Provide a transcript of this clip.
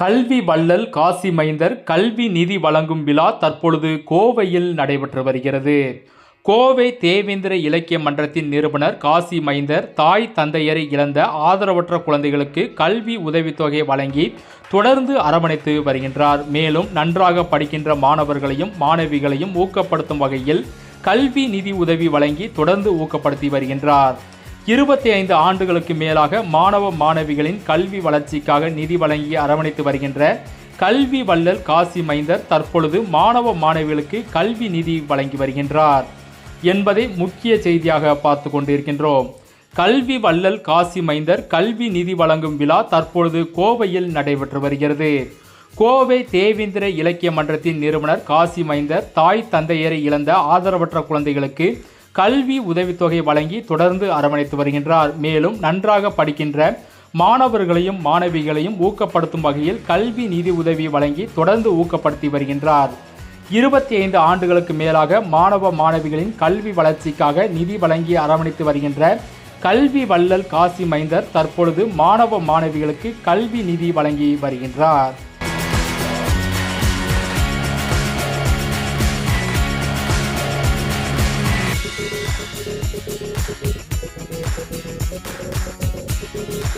கல்வி வள்ளல் காசி மைந்தர் கல்வி நிதி வழங்கும் விழா தற்பொழுது கோவையில் நடைபெற்று வருகிறது. கோவை தேவேந்திர இலக்கிய மன்றத்தின் நிறுவனர் காசி மைந்தர் தாய் தந்தையரை இழந்த ஆதரவற்ற குழந்தைகளுக்கு கல்வி உதவித்தொகை வழங்கி தொடர்ந்து அரவணைத்து வருகின்றார். மேலும் நன்றாக படிக்கின்ற மாணவர்களையும் மாணவிகளையும் ஊக்கப்படுத்தும் வகையில் கல்வி நிதி உதவி வழங்கி தொடர்ந்து ஊக்கப்படுத்தி வருகின்றார். இருபத்தி ஐந்து ஆண்டுகளுக்கு மேலாக மாணவ மாணவிகளின் கல்வி வளர்ச்சிக்காக நிதி வழங்கி அரவணைத்து வருகின்ற கல்வி வள்ளல் காசி மைந்தர் தற்பொழுது மாணவ மாணவிகளுக்கு கல்வி நிதி வழங்கி வருகின்றார் என்பதை முக்கிய செய்தியாக பார்த்து கொண்டிருக்கின்றோம். கல்வி வள்ளல் காசி மைந்தர் கல்வி நிதி வழங்கும் விழா தற்பொழுது கோவையில் நடைபெற்று வருகிறது. கோவை தேவேந்திர இலக்கிய மன்றத்தின் நிறுவனர் காசி மைந்தர் தாய் தந்தையரை இழந்த ஆதரவற்ற குழந்தைகளுக்கு கல்வி உதவித்தொகை வழங்கி தொடர்ந்து அரவணைத்து வருகின்றார். மேலும் நன்றாக படிக்கின்ற மாணவர்களையும் மாணவிகளையும் ஊக்கப்படுத்தும் வகையில் கல்வி நிதி உதவி வழங்கி தொடர்ந்து ஊக்கப்படுத்தி வருகின்றார். இருபத்தி ஐந்து ஆண்டுகளுக்கு மேலாக மாணவ மாணவிகளின் கல்வி வளர்ச்சிக்காக நிதி வழங்கி அரவணைத்து வருகின்ற கல்வி வள்ளல் காசி மைந்தர் தற்பொழுது மாணவ மாணவிகளுக்கு கல்வி நிதி வழங்கி வருகின்றார்.